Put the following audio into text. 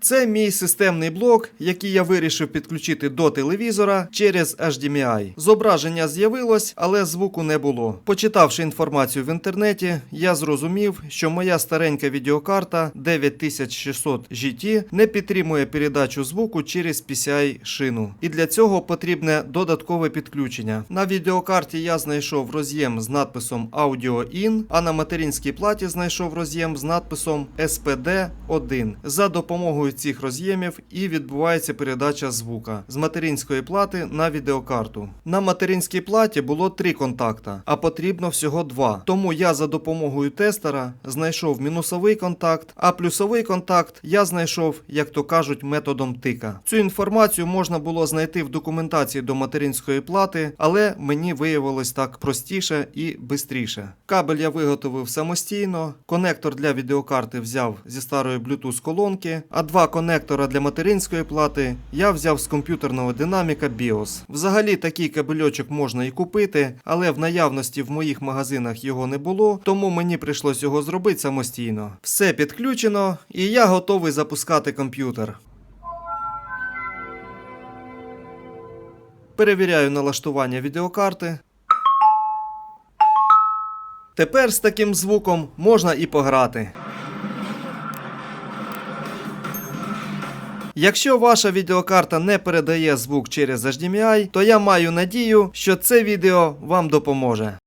Це мій системний блок, який я вирішив підключити до телевізора через HDMI. Зображення з'явилось, але звуку не було. Почитавши інформацію в інтернеті, я зрозумів, що моя старенька відеокарта 9600 GT не підтримує передачу звуку через PCI шину. І для цього потрібне додаткове підключення. На відеокарті я знайшов роз'єм з надписом Audio In, а на материнській платі знайшов роз'єм з надписом SPD 1. За допомогою цих роз'ємів і відбувається передача звука з материнської плати на відеокарту. На материнській платі було три контакта, а потрібно всього два. Тому я за допомогою тестера знайшов мінусовий контакт, а плюсовий контакт я знайшов, як то кажуть, методом тика. Цю інформацію можна було знайти в документації до материнської плати, але мені виявилось так простіше і швидше. Кабель я виготовив самостійно, конектор для відеокарти взяв зі старої Bluetooth колонки, а два конектора для материнської плати я взяв з комп'ютерного динаміка BIOS. Взагалі такий кабельочок можна і купити, але в наявності в моїх магазинах його не було, тому мені прийшлось його зробити самостійно. Все підключено, і я готовий запускати комп'ютер. Перевіряю налаштування відеокарти. Тепер з таким звуком можна і пограти. Якщо ваша відеокарта не передає звук через HDMI, то я маю надію, що це відео вам допоможе.